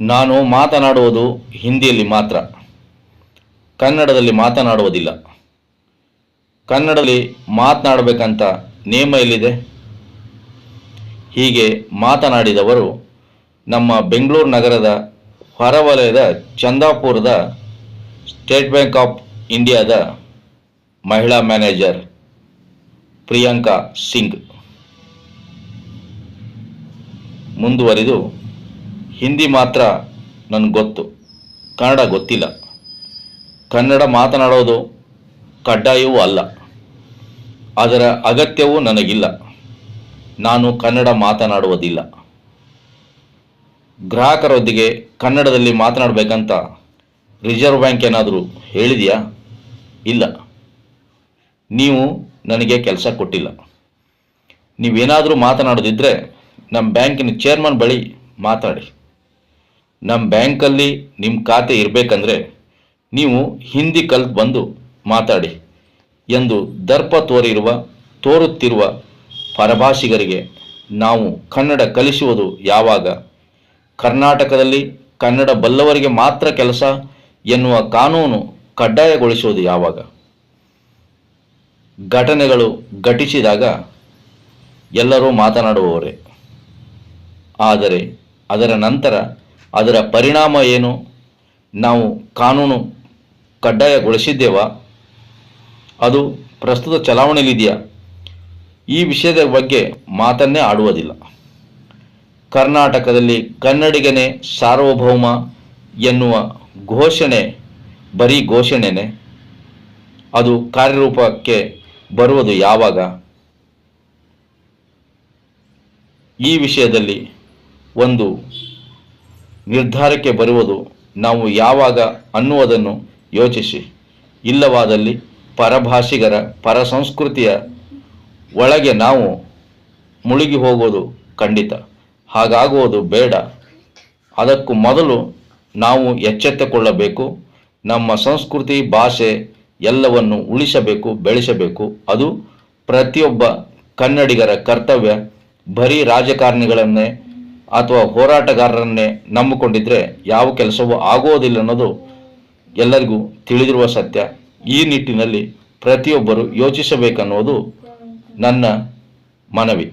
ನಾನು ಮಾತನಾಡುವುದು ಹಿಂದಿಯಲ್ಲಿ ಮಾತ್ರ. ಕನ್ನಡದಲ್ಲಿ ಮಾತನಾಡುವುದಿಲ್ಲ. ಕನ್ನಡದಲ್ಲಿ ಮಾತನಾಡಬೇಕಂತ ನಿಯಮ ಎಲ್ಲಿದೆ? ಹೀಗೆ ಮಾತನಾಡಿದವರು ನಮ್ಮ ಬೆಂಗಳೂರು ನಗರದ ಹೊರವಲಯದ ಚಂದಾಪುರದ ಸ್ಟೇಟ್ ಬ್ಯಾಂಕ್ ಆಫ್ ಇಂಡಿಯಾದ ಮಹಿಳಾ ಮ್ಯಾನೇಜರ್ ಪ್ರಿಯಾಂಕಾ ಸಿಂಗ್. ಮುಂದುವರಿದು ಹಿಂದಿ ಮಾತ್ರ ನನಗೆ ಗೊತ್ತು. ಕನ್ನಡ ಗೊತ್ತಿಲ್ಲ. ಕನ್ನಡ ಮಾತನಾಡೋದು ಕಡ್ಡಾಯವೂ ಅಲ್ಲ. ಅದರ ಅಗತ್ಯವೂ ನನಗಿಲ್ಲ. ನಾನು ಕನ್ನಡ ಮಾತನಾಡುವುದಿಲ್ಲ. ಗ್ರಾಹಕರೊಂದಿಗೆ ಕನ್ನಡದಲ್ಲಿ ಮಾತನಾಡಬೇಕಂತ ರಿಸರ್ವ್ ಬ್ಯಾಂಕ್ ಏನಾದರೂ ಹೇಳಿದೆಯಾ? ಇಲ್ಲ. ನೀವು ನನಗೆ ಕೆಲಸ ಕೊಟ್ಟಿಲ್ಲ. ನೀವೇನಾದರೂ ಮಾತನಾಡೋದಿದ್ದರೆ ನಮ್ಮ ಬ್ಯಾಂಕಿನ ಚೇರ್ಮನ್ ಬಳಿ ಮಾತಾಡಿ. ನಮ್ಮ ಬ್ಯಾಂಕಲ್ಲಿ ನಿಮ್ಮ ಖಾತೆ ಇರಬೇಕಂದ್ರೆ ನೀವು ಹಿಂದಿ ಕಲ್ತು ಬಂದು ಮಾತಾಡಿ ಎಂದು ದರ್ಪ ತೋರಿರುವ, ತೋರುತ್ತಿರುವ ಪರಭಾಷಿಗರಿಗೆ ನಾವು ಕನ್ನಡ ಕಲಿಸುವುದು ಯಾವಾಗ? ಕರ್ನಾಟಕದಲ್ಲಿ ಕನ್ನಡ ಬಲ್ಲವರಿಗೆ ಮಾತ್ರ ಕೆಲಸ ಎನ್ನುವ ಕಾನೂನು ಕಡ್ಡಾಯಗೊಳಿಸುವುದು ಯಾವಾಗ? ಘಟನೆಗಳು ಘಟಿಸಿದಾಗ ಎಲ್ಲರೂ ಮಾತನಾಡುವವರೇ. ಆದರೆ ಅದರ ನಂತರ ಅದರ ಪರಿಣಾಮ ಏನು? ನಾವು ಕಾನೂನು ಕಡ್ಡಾಯಗೊಳಿಸಿದ್ದೇವಾ? ಅದು ಪ್ರಸ್ತುತ ಚಲಾವಣೆಯಲ್ಲಿದೆಯಾ ಈ ವಿಷಯದ ಬಗ್ಗೆ ಮಾತನ್ನೇ ಆಡುವುದಿಲ್ಲ. ಕರ್ನಾಟಕದಲ್ಲಿ ಕನ್ನಡಿಗನೇ ಸಾರ್ವಭೌಮ ಎನ್ನುವ ಘೋಷಣೆ ಬರೀ ಘೋಷಣೆನೇ. ಅದು ಕಾರ್ಯರೂಪಕ್ಕೆ ಬರುವುದು ಯಾವಾಗ? ಈ ವಿಷಯದಲ್ಲಿ ಒಂದು ನಿರ್ಧಾರಕ್ಕೆ ಬರುವುದು, ನಾವು ಯಾವಾಗ ಅನ್ನುವುದನ್ನು ಯೋಚಿಸಿ. ಇಲ್ಲವಾದಲ್ಲಿ ಪರಭಾಷಿಗರ ಪರ ಸಂಸ್ಕೃತಿಯ ಒಳಗೆ ನಾವು ಮುಳುಗಿ ಹೋಗೋದು ಖಂಡಿತ. ಹಾಗಾಗುವುದು ಬೇಡ. ಅದಕ್ಕೂ ಮೊದಲು ನಾವು ಎಚ್ಚೆತ್ತುಕೊಳ್ಳಬೇಕು. ನಮ್ಮ ಸಂಸ್ಕೃತಿ, ಭಾಷೆ ಎಲ್ಲವನ್ನು ಉಳಿಸಬೇಕು, ಬೆಳೆಸಬೇಕು. ಅದು ಪ್ರತಿಯೊಬ್ಬ ಕನ್ನಡಿಗರ ಕರ್ತವ್ಯ. ಬರೀ ರಾಜಕಾರಣಿಗಳನ್ನೇ ಅಥವಾ ಹೋರಾಟಗಾರರನ್ನೇ ನಂಬಿಕೊಂಡಿದ್ರೆ ಯಾವ ಕೆಲಸವೂ ಆಗೋದಿಲ್ಲ ಅನ್ನೋದು ಎಲ್ಲರಿಗೂ ತಿಳಿದಿರುವ ಸತ್ಯ. ಈ ನಿಟ್ಟಿನಲ್ಲಿ ಪ್ರತಿಯೊಬ್ಬರು ಯೋಚಿಸಬೇಕನ್ನೋದು ನನ್ನ ಮನವಿ.